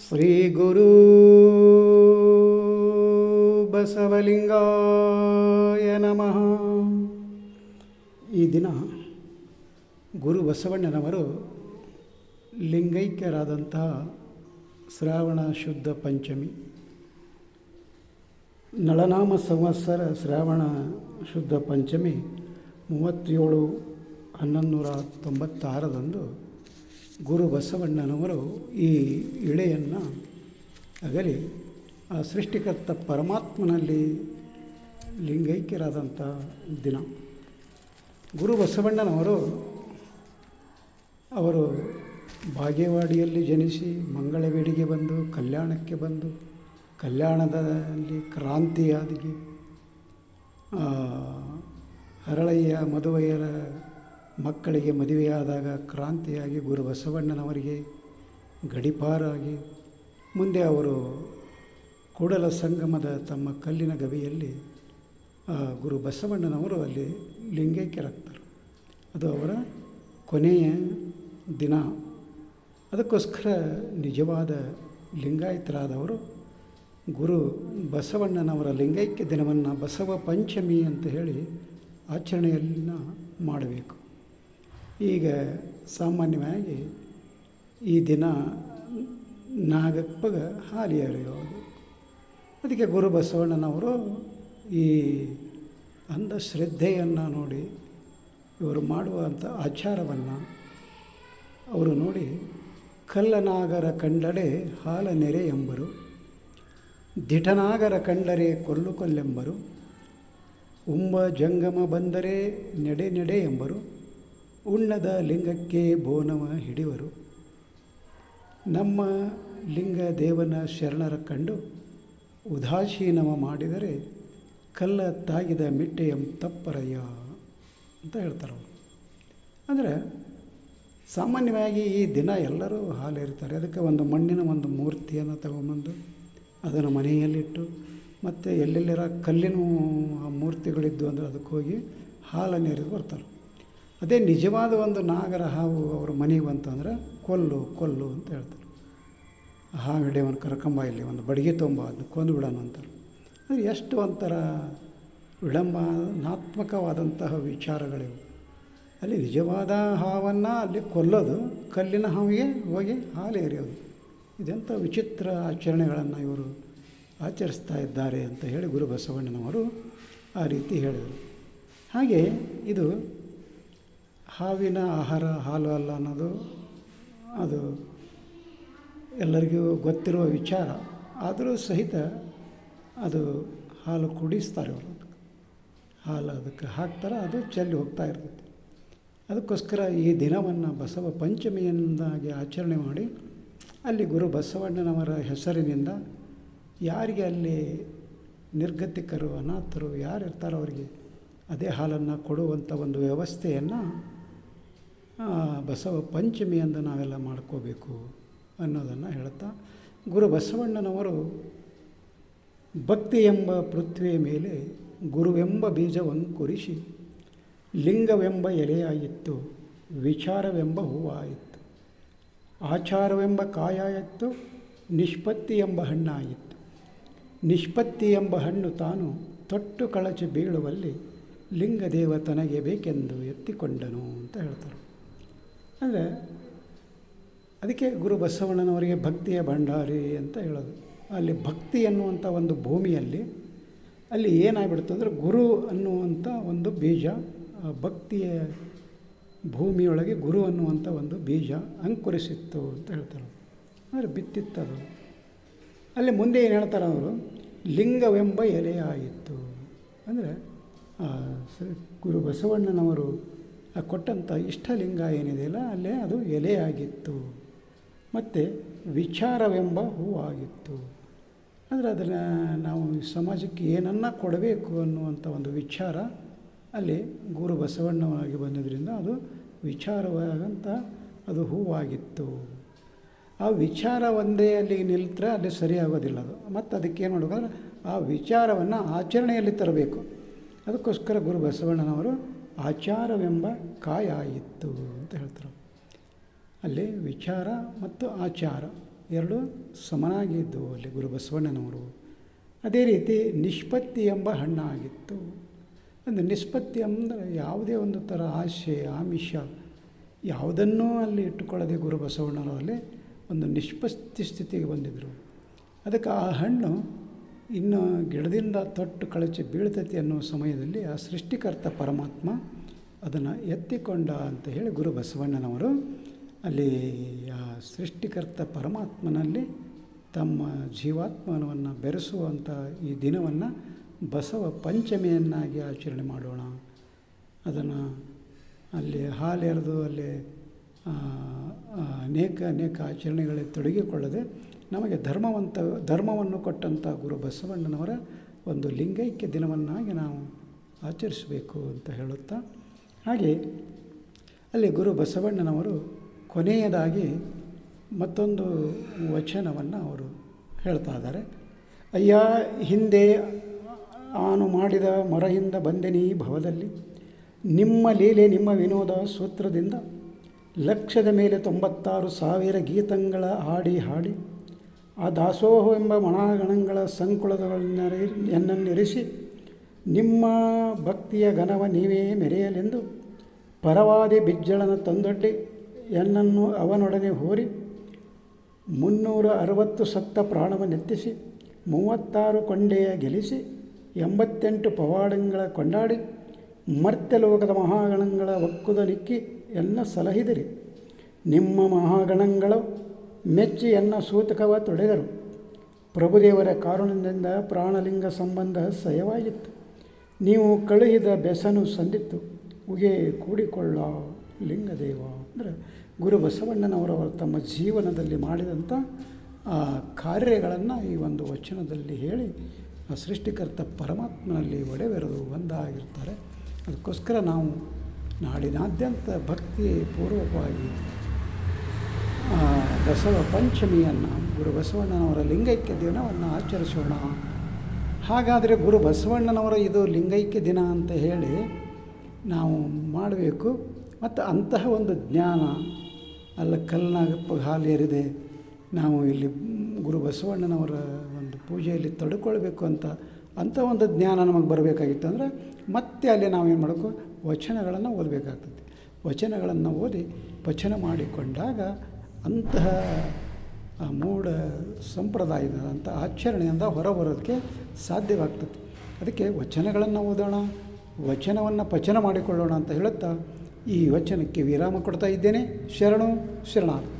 ಶ್ರೀ ಗುರು ಬಸವಲಿಂಗಾಯ ನಮಃ ಈ ದಿನ ಗುರು ಬಸವಣ್ಣನವರು ಲಿಂಗೈಕ್ಯರಾದಂತಹ ಶ್ರಾವಣ ಶುದ್ಧ ಪಂಚಮಿ, ನಳನಾಮ ಸಂವತ್ಸರ ಶ್ರಾವಣ ಶುದ್ಧ ಪಂಚಮಿ, ಮೂವತ್ತೇಳು ಹನ್ನೊಂದು ನೂರ ತೊಂಬತ್ತಾರರಂದು ಗುರು ಬಸವಣ್ಣನವರು ಈ ಇಳೆಯನ್ನು ಅಗಲಿ, ಆ ಸೃಷ್ಟಿಕರ್ತ ಪರಮಾತ್ಮನಲ್ಲಿ ಲಿಂಗೈಕ್ಯರಾದಂಥ ದಿನ. ಗುರು ಬಸವಣ್ಣನವರು ಅವರು ಬಾಗೇವಾಡಿಯಲ್ಲಿ ಜನಿಸಿ, ಮಂಗಳವೇಡಿಗೆ ಬಂದು, ಕಲ್ಯಾಣಕ್ಕೆ ಬಂದು, ಕಲ್ಯಾಣದಲ್ಲಿ ಕ್ರಾಂತಿಯಾದಿಗೆ ಹರಳಯ್ಯ ಮದುವೆಯರ ಮಕ್ಕಳಿಗೆ ಮದುವೆಯಾದಾಗ ಕ್ರಾಂತಿಯಾಗಿ ಗುರು ಬಸವಣ್ಣನವರಿಗೆ ಗಡಿಪಾರಾಗಿ ಮುಂದೆ ಅವರು ಕೂಡಲ ಸಂಗಮದ ತಮ್ಮ ಕಲ್ಲಿನ ಗವಿಯಲ್ಲಿ ಗುರು ಬಸವಣ್ಣನವರು ಅಲ್ಲಿ ಲಿಂಗೈಕ್ಯರಾಗ್ತಾರೆ ಅದು ಅವರ ಕೊನೆಯ ದಿನ. ಅದಕ್ಕೋಸ್ಕರ ನಿಜವಾದ ಲಿಂಗಾಯತರಾದವರು ಗುರು ಬಸವಣ್ಣನವರ ಲಿಂಗೈಕ್ಯ ದಿನವನ್ನು ಬಸವ ಪಂಚಮಿ ಅಂತ ಹೇಳಿ ಆಚರಣೆಯನ್ನು ಮಾಡಬೇಕು. ಈಗ ಸಾಮಾನ್ಯವಾಗಿ ಈ ದಿನ ನಾಗಪ್ಪಗ ಹಾಲಿ ಎರೆಯೋದು ಅದಕ್ಕೆ ಗುರು ಬಸವಣ್ಣನವರು ಈ ಅಂಧಶ್ರದ್ಧೆಯನ್ನು ನೋಡಿ, ಇವರು ಮಾಡುವಂಥ ಆಚಾರವನ್ನು ಅವರು ನೋಡಿ, ಕಲ್ಲನಾಗರ ಕಂಡಡೆ ಹಾಲ ನೆರೆ ಎಂಬರು, ದಿಟನಾಗರ ಕಂಡರೆ ಕೊಲ್ಲು ಕೊಲ್ಲೆಂಬರು, ಉಂಬ ಜಂಗಮ ಬಂದರೆ ನೆಡೆ ನೆಡೆ ಎಂಬರು ಉಣ್ಣದ ಲಿಂಗಕ್ಕೆ ಬೋನವ ಹಿಡಿವರು. ನಮ್ಮ ಲಿಂಗ ದೇವನ ಶರಣರ ಕಂಡು ಉದಾಸೀನವ ಮಾಡಿದರೆ ಕಲ್ಲ ತಾಗಿದ ಮಿಟ್ಟೆಯ ತಪ್ಪರಯ್ಯ ಅಂತ ಹೇಳ್ತಾರೆ ಅವರು. ಅಂದರೆ ಸಾಮಾನ್ಯವಾಗಿ ಈ ದಿನ ಎಲ್ಲರೂ ಹಾಲೇರ್ತಾರೆ. ಅದಕ್ಕೆ ಒಂದು ಮಣ್ಣಿನ ಒಂದು ಮೂರ್ತಿಯನ್ನು ತಗೊಂಬಂದು ಅದನ್ನು ಮನೆಯಲ್ಲಿಟ್ಟು ಮತ್ತು ಎಲ್ಲೆಲ್ಲಿರ ಕಲ್ಲಿನ ಆ ಮೂರ್ತಿಗಳಿದ್ದು ಅಂದರೆ ಅದಕ್ಕೆ ಹೋಗಿ ಹಾಲನ್ನು ಎರೆದು ಬರ್ತಾರೆ. ಅದೇ ನಿಜವಾದ ಒಂದು ನಾಗರ ಹಾವು ಅವ್ರ ಮನೆಗೆ ಬಂತಂದ್ರೆ ಕೊಲ್ಲು ಕೊಲ್ಲು ಅಂತ ಹೇಳ್ತಾರೆ. ಹಾವು ಒಂದು ಕರ್ಕೊಂಬ ಇಲ್ಲಿ, ಒಂದು ಬಡಿಗೆ ತೊಂಬ, ಅದನ್ನ ಕೊಂದು ಬಿಡೋಣ ಅಂತಾರೆ. ಅಂದರೆ ಎಷ್ಟು ಒಂಥರ ವಿಳಂಬನಾತ್ಮಕವಾದಂತಹ ವಿಚಾರಗಳಿವು. ಅಲ್ಲಿ ನಿಜವಾದ ಹಾವನ್ನು ಅಲ್ಲಿ ಕೊಲ್ಲೋದು, ಕಲ್ಲಿನ ಹಾವಿಗೆ ಹೋಗಿ ಹಾಲು ಎರೆಯೋದು. ಇದೆಂಥ ವಿಚಿತ್ರ ಆಚರಣೆಗಳನ್ನು ಇವರು ಆಚರಿಸ್ತಾ ಇದ್ದಾರೆ ಅಂತ ಹೇಳಿ ಗುರು ಬಸವಣ್ಣನವರು ಆ ರೀತಿ ಹೇಳಿದರು. ಹಾಗೆ ಇದು ಹಾವಿನ ಆಹಾರ, ಹಾಲು ಅಲ್ಲ ಅನ್ನೋದು ಅದು ಎಲ್ಲರಿಗೂ ಗೊತ್ತಿರುವ ವಿಚಾರ. ಆದರೂ ಸಹಿತ ಅದು ಹಾಲು ಕುಡಿಸ್ತಾರೆ ಅವರು ಅದಕ್ಕೆ. ಹಾಲು ಅದಕ್ಕೆ ಹಾಕ್ತಾರೆ, ಅದು ಚೆಲ್ಲಿ ಹೋಗ್ತಾ ಇರ್ತೈತಿ ಅದಕ್ಕೋಸ್ಕರ ಈ ದಿನವನ್ನು ಬಸವ ಪಂಚಮಿಯಿಂದಾಗಿ ಆಚರಣೆ ಮಾಡಿ ಅಲ್ಲಿ ಗುರು ಬಸವಣ್ಣನವರ ಹೆಸರಿನಿಂದ ಯಾರಿಗೆ ಅಲ್ಲಿ ನಿರ್ಗತಿಕರು, ಅನಾಥರು ಯಾರು ಇರ್ತಾರೋ ಅವರಿಗೆ ಅದೇ ಹಾಲನ್ನು ಕೊಡುವಂಥ ಒಂದು ವ್ಯವಸ್ಥೆಯನ್ನು ಬಸವ ಪಂಚಮಿ ನಾವೆಲ್ಲ ಮಾಡ್ಕೋಬೇಕು ಅನ್ನೋದನ್ನು ಹೇಳ್ತಾ ಗುರು ಬಸವಣ್ಣನವರು ಭಕ್ತಿ ಎಂಬ ಪೃಥ್ವಿಯ ಮೇಲೆ ಗುರುವೆಂಬ ಬೀಜವನ್ನು ಕುರಿಸಿ ಲಿಂಗವೆಂಬ ಎಲೆಯಾಗಿತ್ತು ವಿಚಾರವೆಂಬ ಹೂವಾಯಿತು ಆಚಾರವೆಂಬ ಕಾಯಾಯಿತ್ತು ನಿಷ್ಪತ್ತಿ ಎಂಬ ಹಣ್ಣಾಯಿತು ನಿಷ್ಪತ್ತಿ ಎಂಬ ಹಣ್ಣು ತಾನು ತೊಟ್ಟು ಕಳಚಿ ಬೀಳುವಲ್ಲಿ ಲಿಂಗದೇವ ತನಗೆ ಬೇಕೆಂದು ಎತ್ತಿಕೊಂಡನು ಅಂತ ಹೇಳ್ತಾರೆ. ಅಂದರೆ ಅದಕ್ಕೆ ಗುರು ಬಸವಣ್ಣನವರಿಗೆ ಭಕ್ತಿಯ ಭಂಡಾರಿ ಅಂತ ಹೇಳೋದು. ಅಲ್ಲಿ ಭಕ್ತಿ ಅನ್ನುವಂಥ ಒಂದು ಭೂಮಿಯಲ್ಲಿ ಅಲ್ಲಿ ಏನಾಗ್ಬಿಡ್ತು ಅಂದರೆ ಗುರು ಅನ್ನುವಂಥ ಒಂದು ಬೀಜ ಭಕ್ತಿಯ ಭೂಮಿಯೊಳಗೆ ಗುರು ಅನ್ನುವಂಥ ಒಂದು ಬೀಜ ಅಂಕುರಿಸಿತ್ತು ಅಂತ ಹೇಳ್ತಾರೆ ಅಂದರೆ ಬಿತ್ತಿತ್ತದು ಅಲ್ಲಿ ಮುಂದೆ ಏನು ಹೇಳ್ತಾರೆ ಅವರು? ಲಿಂಗವೆಂಬ ಎಲೆಯಾಯಿತು. ಅಂದರೆ ಗುರು ಬಸವಣ್ಣನವರು ಕೊಟ್ಟಂಥ ಇಷ್ಟಲಿಂಗ ಏನಿದೆಯಲ್ಲ ಅಲ್ಲೇ ಅದು ಎಲೆಯಾಗಿತ್ತು. ಮತ್ತು ವಿಚಾರವೆಂಬ ಹೂವಾಗಿತ್ತು. ಅಂದರೆ ಅದನ್ನು ನಾವು ಸಮಾಜಕ್ಕೆ ಏನನ್ನ ಕೊಡಬೇಕು ಅನ್ನುವಂಥ ಒಂದು ವಿಚಾರ ಅಲ್ಲಿ ಗುರು ಬಸವಣ್ಣವಾಗಿ ಬಂದಿದ್ದರಿಂದ ಅದು ವಿಚಾರವಾಗಂತ ಅದು ಹೂವಾಗಿತ್ತು. ಆ ವಿಚಾರ ಒಂದೇ ಅಲ್ಲಿ ನಿಲ್ತರೆ ಅಲ್ಲಿ ಸರಿಯಾಗೋದಿಲ್ಲ ಅದು. ಮತ್ತು ಅದಕ್ಕೆ ಏನು ಮಾಡಬೇಕಂದ್ರೆ ಆ ವಿಚಾರವನ್ನು ಆಚರಣೆಯಲ್ಲಿ ತರಬೇಕು. ಅದಕ್ಕೋಸ್ಕರ ಗುರು ಬಸವಣ್ಣನವರು ಆಚಾರವೆಂಬ ಕಾಯ ಇತ್ತು ಅಂತ ಹೇಳ್ತಾರೆ. ಅಲ್ಲಿ ವಿಚಾರ ಮತ್ತು ಆಚಾರ ಎರಡು ಸಮನಾಗಿದ್ದವು ಅಲ್ಲಿ ಗುರು ಬಸವಣ್ಣನವರು. ಅದೇ ರೀತಿ ನಿಷ್ಪತ್ತಿ ಎಂಬ ಹಣ್ಣಾಗಿತ್ತು. ಒಂದು ನಿಷ್ಪತ್ತಿ ಅಂದರೆ ಯಾವುದೇ ಒಂದು ಥರ ಆಸೆ, ಆಮಿಷ ಯಾವುದನ್ನೂ ಅಲ್ಲಿ ಇಟ್ಟುಕೊಳ್ಳದೆ ಗುರು ಬಸವಣ್ಣನವರು ಅಲ್ಲಿ ಒಂದು ನಿಷ್ಪತ್ತಿ ಸ್ಥಿತಿಗೆ ಬಂದಿದ್ದರು ಅದಕ್ಕೆ ಆ ಹಣ್ಣು ಇನ್ನು ಗಿಡದಿಂದ ತೊಟ್ಟು ಕಳಚಿ ಬೀಳ್ತೈತಿ ಅನ್ನೋ ಸಮಯದಲ್ಲಿ ಆ ಸೃಷ್ಟಿಕರ್ತ ಪರಮಾತ್ಮ ಅದನ್ನು ಎತ್ತಿಕೊಂಡ ಅಂತ ಹೇಳಿ ಗುರು ಬಸವಣ್ಣನವರು ಅಲ್ಲಿ ಆ ಸೃಷ್ಟಿಕರ್ತ ಪರಮಾತ್ಮನಲ್ಲಿ ತಮ್ಮ ಜೀವಾತ್ಮನವನ್ನು ಬೆರೆಸುವಂಥ ಈ ದಿನವನ್ನು ಬಸವ ಪಂಚಮಿಯನ್ನಾಗಿ ಆಚರಣೆ ಮಾಡೋಣ. ಅದನ್ನು ಅಲ್ಲಿ ಹಾಲೆರೆದು ಅಲ್ಲಿ ಅನೇಕ ಅನೇಕ ಆಚರಣೆಗಳಲ್ಲಿ ತೊಡಗಿಕೊಳ್ಳದೆ ನಮಗೆ ಧರ್ಮವಂತ, ಧರ್ಮವನ್ನು ಕೊಟ್ಟಂಥ ಗುರು ಬಸವಣ್ಣನವರ ಒಂದು ಲಿಂಗೈಕ್ಯ ದಿನವನ್ನಾಗಿ ನಾವು ಆಚರಿಸಬೇಕು ಅಂತ ಹೇಳುತ್ತಾ, ಹಾಗೆ ಅಲ್ಲಿ ಗುರು ಬಸವಣ್ಣನವರು ಕೊನೆಯದಾಗಿ ಮತ್ತೊಂದು ವಚನವನ್ನು ಅವರು ಹೇಳ್ತಾ ಇದ್ದಾರೆ. ಅಯ್ಯ, ಹಿಂದೆ ಆನು ಮಾಡಿದ ಮೊರೆಯಿಂದ ಬಂದೆನಿ ಭವದಲ್ಲಿ. ನಿಮ್ಮ ಲೀಲೆ, ನಿಮ್ಮ ವಿನೋದ ಸೂತ್ರದಿಂದ ಲಕ್ಷದ ಮೇಲೆ ತೊಂಬತ್ತಾರು ಸಾವಿರ ಗೀತಗಳ ಹಾಡಿ ಹಾಡಿ. ಆ ದಾಸೋಹವೆಂಬ ಮಣಾಗಣಗಳ ಸಂಕುಲಗಳನ್ನೆರೆ ಎನ್ನನ್ನಿರಿಸಿ, ನಿಮ್ಮ ಭಕ್ತಿಯ ಘನವ ನೀವೇ ಮೆರೆಯಲೆಂದು ಪರವಾದಿ ಬಿಜ್ಜಳನ ತಂದೊಡ್ಡಿ ಎನ್ನನ್ನು ಅವನೊಡನೆ ಹೋರಿ, ಮುನ್ನೂರ ಅರವತ್ತು ಸತ್ತ ಪ್ರಾಣವನ್ನೆತ್ತಿಸಿ ಮೂವತ್ತಾರು ಕೊಂಡೆಯ ಗೆಲಿಸಿ, ಎಂಬತ್ತೆಂಟು ಪವಾಡಂಗಳ ಕೊಂಡಾಡಿ ಮರ್ತ್ಯಲೋಕದ ಮಹಾಗಣಗಳ ಒಕ್ಕುದ ನಿಕ್ಕಿ ಎನ್ನ ಸಲಹಿದಿರಿ. ನಿಮ್ಮ ಮಹಾಗಣಗಳು ಮೆಚ್ಚಿ ಎನ್ನ ಸೂತಕವ ತೊಡೆದರು. ಪ್ರಭುದೇವರ ಕಾರಣದಿಂದ ಪ್ರಾಣಲಿಂಗ ಸಂಬಂಧ ಸಯವಾಗಿತ್ತು. ನೀವು ಕಳುಹಿದ ಬೆಸನು ಸಂದಿತ್ತು. ಉಗೆ ಕೂಡಿಕೊಳ್ಳ ಲಿಂಗದೇವ ಅಂದರೆ ಗುರು ಬಸವಣ್ಣನವರವರು ತಮ್ಮ ಜೀವನದಲ್ಲಿ ಮಾಡಿದಂಥ ಆ ಕಾರ್ಯಗಳನ್ನು ಈ ಒಂದು ವಚನದಲ್ಲಿ ಹೇಳಿ ಆ ಸೃಷ್ಟಿಕರ್ತ ಪರಮಾತ್ಮನಲ್ಲಿ ಒಡೆವೆರೆದು ಒಂದಾಗಿರ್ತಾರೆ ಅದಕ್ಕೋಸ್ಕರ ನಾವು ನಾಡಿನಾದ್ಯಂತ ಭಕ್ತಿ ಪೂರ್ವಕವಾಗಿ ಬಸವ ಪಂಚಮಿಯನ್ನು ಗುರು ಬಸವಣ್ಣನವರ ಲಿಂಗೈಕ್ಯ ದಿನವನ್ನು ಆಚರಿಸೋಣ. ಹಾಗಾದರೆ ಗುರು ಬಸವಣ್ಣನವರ ಇದು ಲಿಂಗೈಕ್ಯ ದಿನ ಅಂತ ಹೇಳಿ ನಾವು ಮಾಡಬೇಕು. ಮತ್ತು ಅಂತಹ ಒಂದು ಜ್ಞಾನ ಅಲ್ಲ ಕಲ್ಲಿನಾಗ ಹಾಲೇರಿದೆ. ನಾವು ಇಲ್ಲಿ ಗುರು ಬಸವಣ್ಣನವರ ಒಂದು ಪೂಜೆಯಲ್ಲಿ ತೊಡ್ಕೊಳ್ಬೇಕು ಅಂತ ಅಂಥ ಒಂದು ಜ್ಞಾನ ನಮಗೆ ಬರಬೇಕಾಗಿತ್ತು ಅಂದರೆ ಮತ್ತೆ ಅಲ್ಲಿ ನಾವೇನು ಮಾಡಬೇಕು? ವಚನಗಳನ್ನು ಓದಬೇಕಾಗ್ತದೆ. ವಚನಗಳನ್ನು ಓದಿ ವಚನ ಮಾಡಿಕೊಂಡಾಗ ಅಂತಹ ಆ ಮೂಢ ಸಂಪ್ರದಾಯದ ಅಂಥ ಆಚರಣೆಯಿಂದ ಹೊರಬರೋದಕ್ಕೆ ಸಾಧ್ಯವಾಗ್ತದೆ. ಅದಕ್ಕೆ ವಚನಗಳನ್ನು ಓದೋಣ, ವಚನವನ್ನು ಪಚನ ಮಾಡಿಕೊಳ್ಳೋಣ ಅಂತ ಹೇಳುತ್ತಾ ಈ ವಚನಕ್ಕೆ ವಿರಾಮ ಕೊಡ್ತಾ ಇದ್ದೇನೆ. ಶರಣು ಶರಣಾರ್ಥಿ.